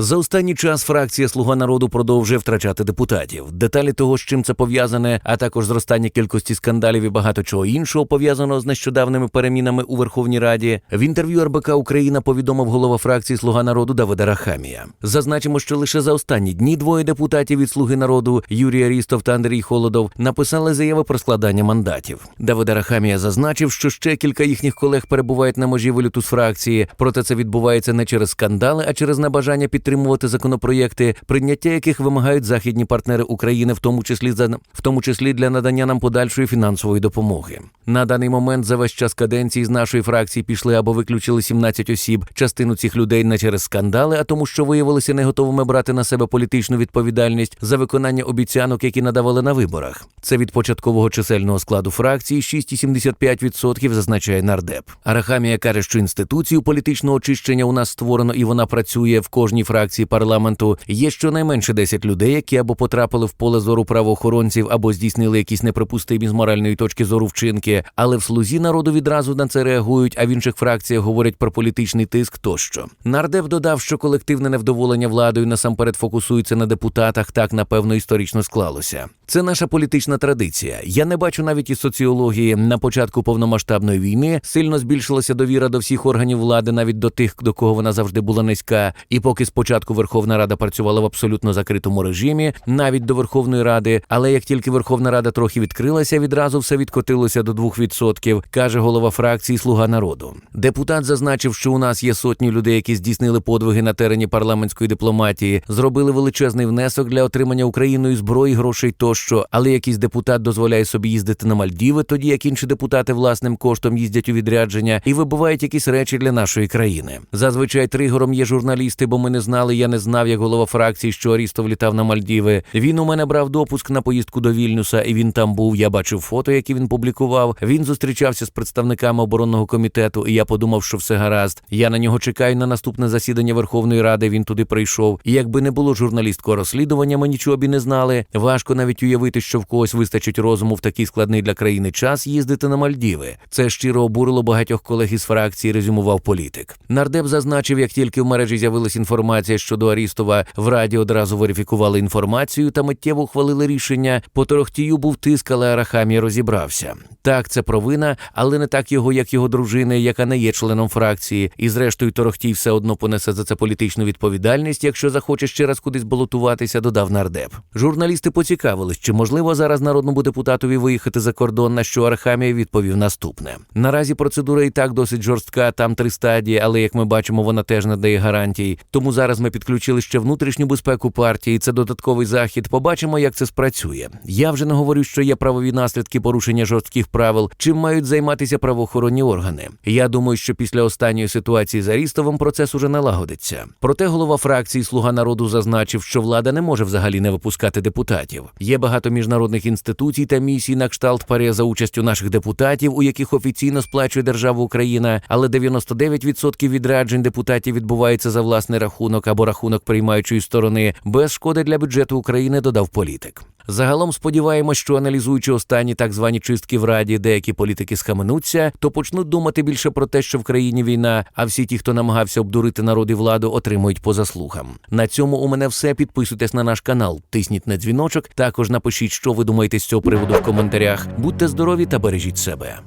За останній час фракція Слуга народу продовжує втрачати депутатів. Деталі того, з чим це пов'язане, а також зростання кількості скандалів і багато чого іншого пов'язаного з нещодавними перемінами у Верховній Раді. В інтерв'ю РБК Україна повідомив голова фракції Слуга народу Давида Рахамія. Зазначимо, що лише за останні дні двоє депутатів від Слуги народу Юрій Арістов та Андрій Холодов написали заяви про складання мандатів. Давида Рахамія зазначив, що ще кілька їхніх колег перебувають на межі виліту з фракції. Проте це відбувається не через скандали, а через небажання підтримувати законопроєкти, прийняття яких вимагають західні партнери України, в тому числі за в тому числі для надання нам подальшої фінансової допомоги. На даний момент за весь час каденції з нашої фракції пішли або виключили 17 осіб. Частину цих людей не через скандали, а тому, що виявилися не готовими брати на себе політичну відповідальність за виконання обіцянок, які надавали на виборах. Це від початкового чисельного складу фракції 6,75% зазначає нардеп. Арахамія каже, що інституцію політичного очищення у нас створено і вона працює в кожній фракції парламенту. Є щонайменше 10 людей, які або потрапили в поле зору правоохоронців, або здійснили якісь неприпустимі з моральної точки зору вчинки. Але в слузі народу відразу на це реагують, а в інших фракціях говорять про політичний тиск тощо. Нардеп додав, що колективне невдоволення владою насамперед фокусується на депутатах. Так напевно історично склалося. Це наша політична традиція. Я не бачу навіть із соціології на початку повномасштабної війни сильно збільшилася довіра до всіх органів влади, навіть до тих, до кого вона завжди була низька. І поки спочатку Верховна Рада працювала в абсолютно закритому режимі, навіть до Верховної Ради. Але як тільки Верховна Рада трохи відкрилася, відразу все відкотилося до 2%, каже голова фракції Слуга народу. Депутат зазначив, що у нас є сотні людей, які здійснили подвиги на терені парламентської дипломатії, зробили величезний внесок для отримання Україною зброї, грошей тощо. Але якийсь депутат дозволяє собі їздити на Мальдіви, тоді як інші депутати власним коштом їздять у відрядження і вибувають якісь речі для нашої країни. Зазвичай тригором є журналісти, бо ми не знали. Я не знав, як голова фракції, що Арістов літав на Мальдіви. Він у мене брав допуск на поїздку до Вільнюса, і він там був. Я бачив фото, які він публікував. Він зустрічався з представниками оборонного комітету, і я подумав, що все гаразд. Я на нього чекаю на наступне засідання Верховної Ради. Він туди прийшов. І якби не було журналістського розслідування, ми нічого б і не знали. Важко навіть уявити, що в когось вистачить розуму в такий складний для країни час їздити на Мальдіви. Це щиро обурило багатьох колег із фракції. Резюмував політик. Нардеп зазначив, як тільки в мережі з'явилася інформація щодо Арістова, в раді одразу верифікували інформацію та миттєво ухвалили рішення. По торохтію був тиск, але Арахамія розібрався. Так, це провина, але не так його, як його дружини, яка не є членом фракції. І зрештою, торохтій все одно понесе за це політичну відповідальність, якщо захоче ще раз кудись балотуватися, додав нардеп. Журналісти поцікавились, чи можливо зараз народному депутатові виїхати за кордон, на що Арахамія відповів наступне. Наразі процедура і так досить жорстка, там три стадії, але як ми бачимо, вона теж не дає гарантій. Тому зараз ми підключили ще внутрішню безпеку партії. Це додатковий захід. Побачимо, як це спрацює. Я вже не говорю, що є правові наслідки порушення жорстких правил, чим мають займатися правоохоронні органи. Я думаю, що після останньої ситуації з Арістовим процес уже налагодиться. Проте голова фракції Слуга народу зазначив, що влада не може взагалі не випускати депутатів. Є багато міжнародних інституцій та місій на кшталт пари за участю наших депутатів, у яких офіційно сплачує держава Україна, але 99% відряджень депутатів відбувається за власний рахунок або рахунок приймаючої сторони без шкоди для бюджету України. Додав політик. Загалом сподіваємось, що аналізуючи останні так звані чистки в раді, деякі політики схаменуться, то почнуть думати більше про те, що в країні війна, а всі ті, хто намагався обдурити народ і владу, отримують по заслугам. На цьому у мене все. Підписуйтесь на наш канал, тисніть на дзвіночок. Також напишіть, що ви думаєте з цього приводу в коментарях. Будьте здорові та бережіть себе.